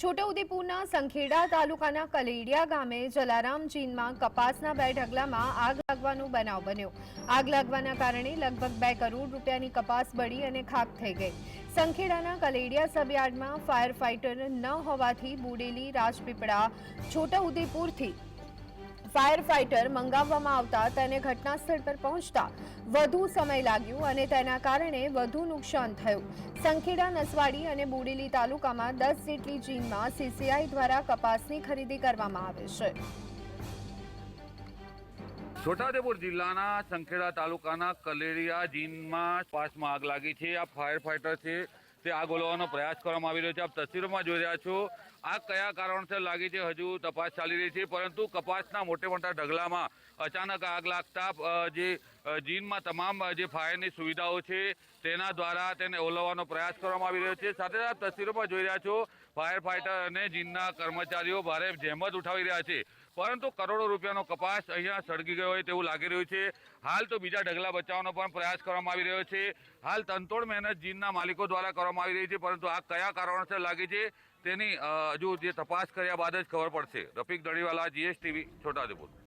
છોટાઉદેપુરના સંખેડા તાલુકાના કલેડિયા ગામે જલારામ જીનમાં કપાસના બે ઢગલામાં આગ લાગવાનો બનાવ બન્યો. આગ લાગવાના કારણે લગભગ બે કરોડ રૂપિયાની કપાસ બળી અને ખાક થઈ ગઈ. સંખેડાના કલેડિયા સબયાર્ડમાં ફાયર ફાઇટર ન હોવાથી બુડેલી રાજપીપળા છોટાઉદેપુરથી ફાયર ફાઇટર મંગાવવામાં આવતા તેને ઘટના સ્થળ પર પહોંચતા વધુ સમય લાગ્યો અને તેના કારણે વધુ નુકસાન થયું. સંખેડા, નસવાડી અને બોડેલી તાલુકામાં દસ જેટલી ચીનમાં સીસીઆઈ દ્વારા કપાસની ખરીદી કરવામાં આવે છે. છોટાઉદેપુર જિલ્લાના સંખેડા તાલુકાના કલેરિયા જીનમાં પાસમાં આગ લાગી છે. આ ફાયર ફાઈટર છે તે આગ ઓલવાનો પ્રયાસ કરવામાં આવી રહ્યો છે. આપ તસવીરોમાં જોઈ રહ્યા છો આગ કયા કારણસર લાગી છે હજુ તપાસ ચાલી રહી છે, પરંતુ કપાસના મોટે મોટા ઢગલામાં અચાનક આગ લાગતા જે જીનમાં તમામ જે ફાયરની સુવિધાઓ છે, તેના દ્વારા તેને ઓલવવાનો પ્રયાસ કરવામાં આવી રહ્યો છે. સાથે સાથે તસવીરોમાં જોઈ રહ્યા છો, ફાયર ફાઇટર અને જીનના કર્મચારીઓ ભારે જહેમત ઉઠાવી રહ્યા છે. પરંતુ કરોડો રૂપિયાનો કપાસ અહીંયા સળગી ગયો હોય તેવું લાગી રહ્યું છે. હાલ તો બીજા ઢગલા બચાવવાનો પણ પ્રયાસ કરવામાં આવી રહ્યો છે. હાલ તનતોડ મહેનત જીનના માલિકો દ્વારા કરવામાં આવી રહી છે, પરંતુ આ કયા કારણોસર લાગી છે તેની હજુ જે તપાસ કર્યા બાદ જ ખબર પડશે. રફીક દણીવાલા જીએસટીવી, છોટાઉદેપુર.